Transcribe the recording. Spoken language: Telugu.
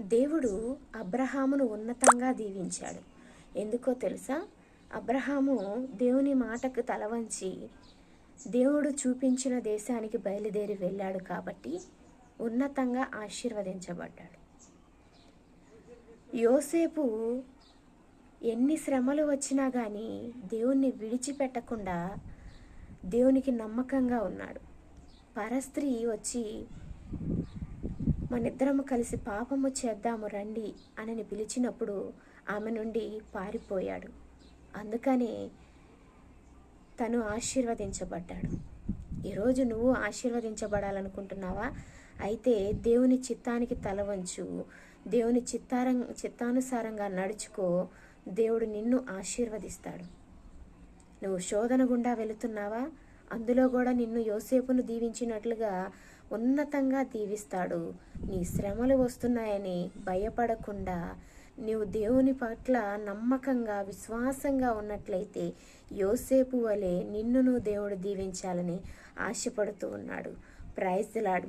దేవుడు అబ్రహామును ఉన్నతంగా దీవించాడు. ఎందుకో తెలుసా? అబ్రహాము దేవుని మాటకు తలవంచి దేవుడు చూపించిన దేశానికి బయలుదేరి వెళ్ళాడు కాబట్టి ఉన్నతంగా ఆశీర్వదించబడ్డాడు. యోసేపు ఎన్ని శ్రమలు వచ్చినా కానీ దేవుణ్ణి విడిచిపెట్టకుండా దేవునికి నమ్మకంగా ఉన్నాడు. పరస్త్రీ వచ్చి మనిద్దరము కలిసి పాపము చేద్దాము రండి అని పిలిచినప్పుడు ఆమె నుండి పారిపోయాడు. అందుకనే తను ఆశీర్వదించబడ్డాడు. ఈరోజు నువ్వు ఆశీర్వదించబడాలనుకుంటున్నావా? అయితే దేవుని చిత్తానికి తల వంచు. దేవుని చిత్తారం చిత్తానుసారంగా నడుచుకో. దేవుడు నిన్ను ఆశీర్వదిస్తాడు. నువ్వు శోధన గుండా వెళుతున్నావా? అందులో కూడా నిన్ను యోసేపును దీవించినట్లుగా ఉన్నతంగా దీవిస్తాడు. నీ శ్రమలు వస్తున్నాయని భయపడకుండా నీవు దేవుని పట్ల నమ్మకంగా విశ్వాసంగా ఉన్నట్లయితే యోసేపు వలె నిన్నును దేవుడు దీవించాలని ఆశపడుతూ ఉన్నాడు. Praise lord